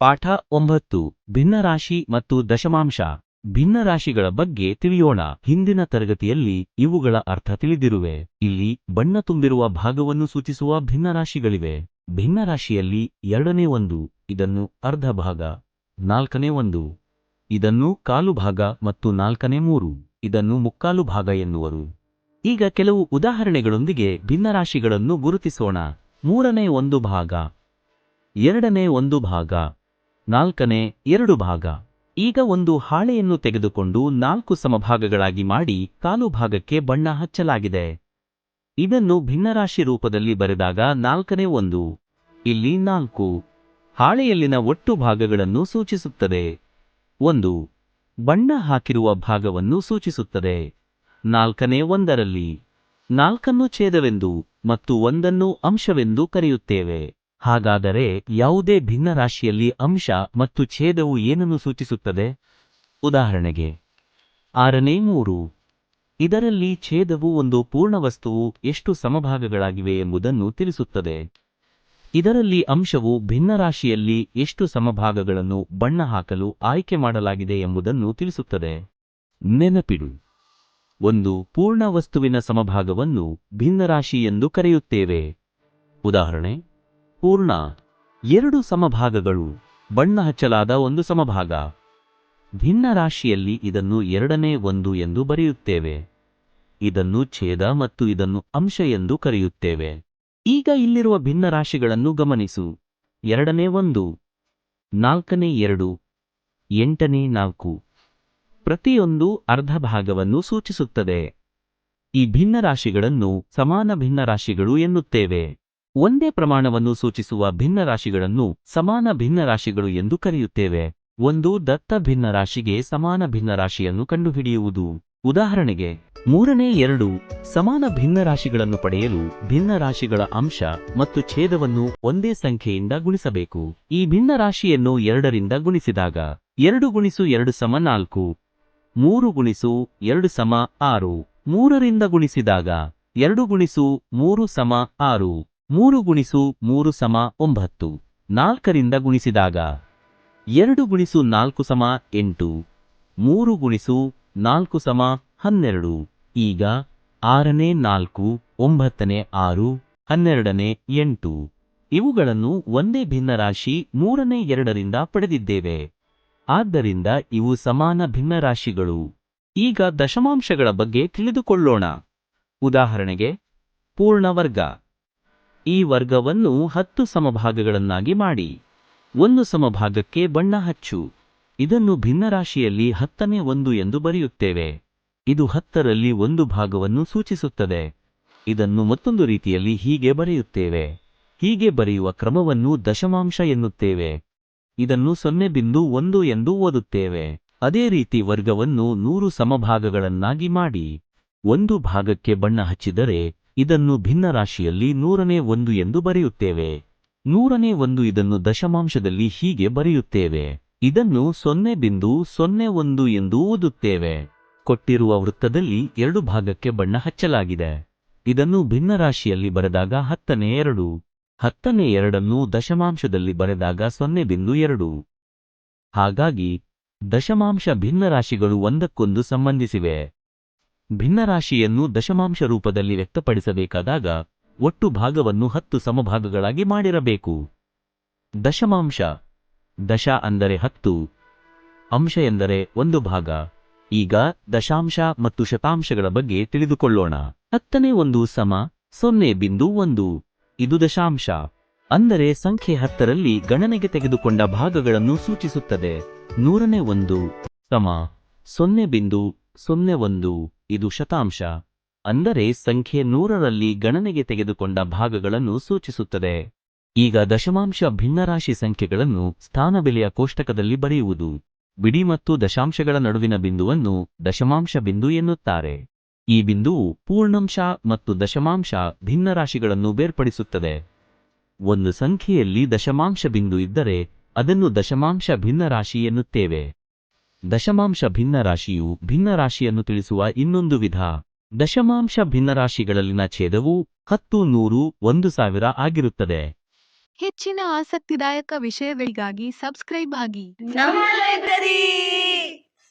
ಪಾಠ ಒಂಬತ್ತು. ಭಿನ್ನರಾಶಿ ಮತ್ತು ದಶಮಾಂಶ. ಭಿನ್ನರಾಶಿಗಳ ಬಗ್ಗೆ ತಿಳಿಯೋಣ. ಹಿಂದಿನ ತರಗತಿಯಲ್ಲಿ ಇವುಗಳ ಅರ್ಥ ತಿಳಿದಿರುವೆ. ಇಲ್ಲಿ ಬಣ್ಣ ತುಂಬಿರುವ ಭಾಗವನ್ನು ಸೂಚಿಸುವ ಭಿನ್ನರಾಶಿಗಳಿವೆ. ಭಿನ್ನರಾಶಿಯಲ್ಲಿ ಎರಡನೇ ಒಂದು, ಇದನ್ನು ಅರ್ಧ ಭಾಗ, ನಾಲ್ಕನೇ ಒಂದು, ಇದನ್ನು ಕಾಲು ಭಾಗ ಮತ್ತು ನಾಲ್ಕನೇ ಮೂರು, ಇದನ್ನು ಮುಕ್ಕಾಲು ಭಾಗ ಎನ್ನುವರು. ಈಗ ಕೆಲವು ಉದಾಹರಣೆಗಳೊಂದಿಗೆ ಭಿನ್ನರಾಶಿಗಳನ್ನು ಗುರುತಿಸೋಣ. ಮೂರನೇ ಒಂದು ಭಾಗ, ಎರಡನೇ ಒಂದು ಭಾಗ ನಾಲ್ಕನೇ, ಎರಡು ಭಾಗ. ಈಗ ಒಂದು ಹಾಳೆಯನ್ನು ತೆಗೆದುಕೊಂಡು ನಾಲ್ಕು ಸಮಭಾಗಗಳಾಗಿ ಮಾಡಿ ಕಾಲು ಭಾಗಕ್ಕೆ ಬಣ್ಣ ಹಚ್ಚಲಾಗಿದೆ. ಇದನ್ನು ಭಿನ್ನರಾಶಿ ರೂಪದಲ್ಲಿ ಬರೆದಾಗ ನಾಲ್ಕನೇ ಒಂದು. ಇಲ್ಲಿ ನಾಲ್ಕು. ಹಾಳೆಯಲ್ಲಿನ ಒಟ್ಟು ಭಾಗಗಳನ್ನು ಸೂಚಿಸುತ್ತದೆ. ಒಂದು. ಬಣ್ಣ ಹಾಕಿರುವ ಭಾಗವನ್ನು ಸೂಚಿಸುತ್ತದೆ. ನಾಲ್ಕನೇ ಒಂದರಲ್ಲಿ ನಾಲ್ಕನ್ನು ಛೇದವೆಂದು ಮತ್ತು ಒಂದನ್ನು ಅಂಶವೆಂದು ಕರೆಯುತ್ತೇವೆ. ಹಾಗಾದರೆ ಯಾವುದೇ ಭಿನ್ನರಾಶಿಯಲ್ಲಿ ಅಂಶ ಮತ್ತು ಛೇದವು ಏನನ್ನು ಸೂಚಿಸುತ್ತದೆ? ಉದಾಹರಣೆಗೆ, ಆರನೇ ಮೂರು. ಇದರಲ್ಲಿ ಛೇದವು ಒಂದು ಪೂರ್ಣ ವಸ್ತುವು ಎಷ್ಟು ಸಮಭಾಗಗಳಾಗಿವೆ ಎಂಬುದನ್ನು ತಿಳಿಸುತ್ತದೆ. ಇದರಲ್ಲಿ ಅಂಶವು ಭಿನ್ನರಾಶಿಯಲ್ಲಿ ಎಷ್ಟು ಸಮಭಾಗಗಳನ್ನು ಬಣ್ಣ ಹಾಕಲು ಆಯ್ಕೆ ಮಾಡಲಾಗಿದೆ ಎಂಬುದನ್ನು ತಿಳಿಸುತ್ತದೆ. ನೆನಪಿಡು, ಒಂದು ಪೂರ್ಣ ವಸ್ತುವಿನ ಸಮಭಾಗವನ್ನು ಭಿನ್ನರಾಶಿ ಎಂದು ಕರೆಯುತ್ತೇವೆ. ಉದಾಹರಣೆ ಪೂರ್ಣ ಎರಡು ಸಮಭಾಗಗಳು, ಬಣ್ಣ ಹಚ್ಚಲಾದ ಒಂದು ಸಮಭಾಗ. ಭಿನ್ನ ರಾಶಿಯಲ್ಲಿ ಇದನ್ನು ಎರಡನೇ ಒಂದು ಎಂದು ಬರೆಯುತ್ತೇವೆ. ಇದನ್ನು ಛೇದ ಮತ್ತು ಇದನ್ನು ಅಂಶ ಎಂದು ಕರೆಯುತ್ತೇವೆ. ಈಗ ಇಲ್ಲಿರುವ ಭಿನ್ನ ರಾಶಿಗಳನ್ನು ಗಮನಿಸು. ಎರಡನೇ ಒಂದು, ನಾಲ್ಕನೇ ಎರಡು, ಎಂಟನೇ ನಾಲ್ಕು. ಪ್ರತಿಯೊಂದು ಅರ್ಧ ಭಾಗವನ್ನು ಸೂಚಿಸುತ್ತದೆ. ಈ ಭಿನ್ನ ರಾಶಿಗಳನ್ನು ಸಮಾನ ಭಿನ್ನ ರಾಶಿಗಳು ಎನ್ನುತ್ತೇವೆ. ಒಂದೇ ಪ್ರಮಾಣವನ್ನು ಸೂಚಿಸುವ ಭಿನ್ನರಾಶಿಗಳನ್ನು ಸಮಾನ ಭಿನ್ನರಾಶಿಗಳು ಎಂದು ಕರೆಯುತ್ತೇವೆ. ಒಂದು ದತ್ತ ಭಿನ್ನರಾಶಿಗೆ ಸಮಾನ ಭಿನ್ನರಾಶಿಯನ್ನು ಕಂಡುಹಿಡಿಯುವುದು. ಉದಾಹರಣೆಗೆ, ಮೂರನೇ ಎರಡು, ಸಮಾನ ಭಿನ್ನರಾಶಿಗಳನ್ನು ಪಡೆಯಲು ಭಿನ್ನರಾಶಿಗಳ ಅಂಶ ಮತ್ತು ಛೇದವನ್ನು ಒಂದೇ ಸಂಖ್ಯೆಯಿಂದ ಗುಣಿಸಬೇಕು. ಈ ಭಿನ್ನರಾಶಿಯನ್ನು ಎರಡರಿಂದ ಗುಣಿಸಿದಾಗ, ಎರಡು ಗುಣಿಸು ಎರಡು ಸಮ ನಾಲ್ಕು, ಮೂರು ಗುಣಿಸು ಎರಡು ಸಮ ಆರು, ಮೂರರಿಂದ ಗುಣಿಸಿದಾಗ, ಎರಡು ಗುಣಿಸು ಮೂರು ಸಮ ಆರು ಮೂರು ಗುಣಿಸು ಮೂರು ಸಮ ಒಂಬತ್ತು. ನಾಲ್ಕರಿಂದ ಗುಣಿಸಿದಾಗ ಎರಡು ಗುಣಿಸು ನಾಲ್ಕು ಸಮ ಎಂಟು. ಮೂರು ಗುಣಿಸು ನಾಲ್ಕು ಸಮ ಹನ್ನೆರಡು. ಈಗ ಆರನೇ ನಾಲ್ಕು, ಒಂಬತ್ತನೇ ಆರು, ಹನ್ನೆರಡನೇ ಎಂಟು. ಇವುಗಳನ್ನು ಒಂದೇ ಭಿನ್ನರಾಶಿ ಮೂರನೇ ಎರಡರಿಂದ ಪಡೆದಿದ್ದೇವೆ. ಆದ್ದರಿಂದ ಇವು ಸಮಾನ ಭಿನ್ನರಾಶಿಗಳು. ಈಗ ದಶಮಾಂಶಗಳ ಬಗ್ಗೆ ತಿಳಿದುಕೊಳ್ಳೋಣ. ಉದಾಹರಣೆಗೆ ಪೂರ್ಣ ವರ್ಗ ಈ ವರ್ಗವನ್ನು ಹತ್ತು ಸಮಭಾಗಗಳನ್ನಾಗಿ ಮಾಡಿ. ಒಂದು ಸಮಭಾಗಕ್ಕೆ ಬಣ್ಣ ಹಚ್ಚು. ಇದನ್ನು ಭಿನ್ನರಾಶಿಯಲ್ಲಿ ಹತ್ತನೇ ಒಂದು ಎಂದು ಬರೆಯುತ್ತೇವೆ. ಇದು ಹತ್ತರಲ್ಲಿ ಒಂದು ಭಾಗವನ್ನು ಸೂಚಿಸುತ್ತದೆ. ಇದನ್ನು ಮತ್ತೊಂದು ರೀತಿಯಲ್ಲಿ ಹೀಗೆ ಬರೆಯುತ್ತೇವೆ. ಹೀಗೆ ಬರೆಯುವ ಕ್ರಮವನ್ನು ದಶಮಾಂಶ ಎನ್ನುತ್ತೇವೆ. ಇದನ್ನು ಸೊನ್ನೆ ಬಿಂದು ಒಂದು ಎಂದು ಓದುತ್ತೇವೆ. ಅದೇ ರೀತಿ ವರ್ಗವನ್ನು ನೂರು ಸಮಭಾಗಗಳನ್ನಾಗಿ ಮಾಡಿ. ಒಂದು ಭಾಗಕ್ಕೆ ಬಣ್ಣ ಹಚ್ಚಿದರೆ ಇದನ್ನು ಭಿನ್ನರಾಶಿಯಲ್ಲಿ ನೂರನೇ ಒಂದು ಎಂದು ಬರೆಯುತ್ತೇವೆ. ನೂರನೇ ಒಂದು ಇದನ್ನು ದಶಮಾಂಶದಲ್ಲಿ ಹೀಗೆ ಬರೆಯುತ್ತೇವೆ. ಇದನ್ನು ಸೊನ್ನೆ ಬಿಂದು ಸೊನ್ನೆ ಒಂದು ಎಂದು ಓದುತ್ತೇವೆ. ಕೊಟ್ಟಿರುವ ವೃತ್ತದಲ್ಲಿ ಎರಡು ಭಾಗಕ್ಕೆ ಬಣ್ಣ ಹಚ್ಚಲಾಗಿದೆ. ಇದನ್ನು ಭಿನ್ನರಾಶಿಯಲ್ಲಿ ಬರೆದಾಗ ಹತ್ತನೇ ಎರಡು. ಹತ್ತನೇ ಎರಡನ್ನು ದಶಮಾಂಶದಲ್ಲಿ ಬರೆದಾಗ ಸೊನ್ನೆ ಬಿಂದು ಎರಡು. ಹಾಗಾಗಿ, ದಶಮಾಂಶ ಭಿನ್ನರಾಶಿಗಳು ಒಂದಕ್ಕೊಂದು ಸಂಬಂಧಿಸಿವೆ. ಭಿನ್ನರಾಶಿಯನ್ನು ದಶಮಾಂಶ ರೂಪದಲ್ಲಿ ವ್ಯಕ್ತಪಡಿಸಬೇಕಾದಾಗ ಒಟ್ಟು ಭಾಗವನ್ನು ಹತ್ತು ಸಮಭಾಗಗಳಾಗಿ ಮಾಡಿರಬೇಕು. ದಶಮಾಂಶ ದಶ ಅಂದರೆ ಹತ್ತು, ಅಂಶ ಎಂದರೆ ಒಂದು ಭಾಗ. ಈಗ ದಶಾಂಶ ಮತ್ತು ಶತಾಂಶಗಳ ಬಗ್ಗೆ ತಿಳಿದುಕೊಳ್ಳೋಣ. ಹತ್ತನೇ ಒಂದು ಸಮ ಸೊನ್ನೆ ಬಿಂದು ಒಂದು. ಇದು ದಶಾಂಶ ಅಂದರೆ ಸಂಖ್ಯೆ ಹತ್ತರಲ್ಲಿ ಗಣನೆಗೆ ತೆಗೆದುಕೊಂಡ ಭಾಗಗಳನ್ನು ಸೂಚಿಸುತ್ತದೆ. ನೂರನೇ ಒಂದು ಸಮ ಸೊನ್ನೆ ಬಿಂದು ಸೊನ್ನೆ ಒಂದು, ಇದು ಶತಾಂಶ. ಅಂದರೆ ಸಂಖ್ಯೆ ನೂರರಲ್ಲಿ ಗಣನೆಗೆ ತೆಗೆದುಕೊಂಡ ಭಾಗಗಳನ್ನು ಸೂಚಿಸುತ್ತದೆ. ಈಗ ದಶಮಾಂಶ ಭಿನ್ನರಾಶಿ ಸಂಖ್ಯೆಗಳನ್ನು ಸ್ಥಾನಬೆಲೆಯ ಕೋಷ್ಟಕದಲ್ಲಿ ಬರೆಯುವುದು. ಬಿಡಿ ಮತ್ತು ದಶಾಂಶಗಳ ನಡುವಿನ ಬಿಂದುವನ್ನು ದಶಮಾಂಶ ಬಿಂದು ಎನ್ನುತ್ತಾರೆ. ಈ ಬಿಂದುವು ಪೂರ್ಣಾಂಶ ಮತ್ತು ದಶಮಾಂಶ ಭಿನ್ನರಾಶಿಗಳನ್ನು ಬೇರ್ಪಡಿಸುತ್ತದೆ. ಒಂದು ಸಂಖ್ಯೆಯಲ್ಲಿ ದಶಮಾಂಶ ಬಿಂದು ಇದ್ದರೆ ಅದನ್ನು ದಶಮಾಂಶ ಭಿನ್ನರಾಶಿ ಎನ್ನುತ್ತೇವೆ. ದಶಮಾಂಶ ಭಿನ್ನರಾಶಿಯು ಭಿನ್ನರಾಶಿಯನ್ನು ತಿಳಿಸುವ ಇನ್ನೊಂದು ವಿಧ. ದಶಮಾಂಶ ಭಿನ್ನರಾಶಿಗಳಲ್ಲಿನ ಛೇದವು ಹತ್ತು ನೂರು ಒಂದು ಸಾವಿರ ಆಗಿರುತ್ತದೆ. ಹೆಚ್ಚಿನ ಆಸಕ್ತಿದಾಯಕ ವಿಷಯಗಳಿಗಾಗಿ ಸಬ್ಸ್ಕ್ರೈಬ್ ಆಗಿ. ನಮ್ಮ ಲೈಬ್ರರಿ!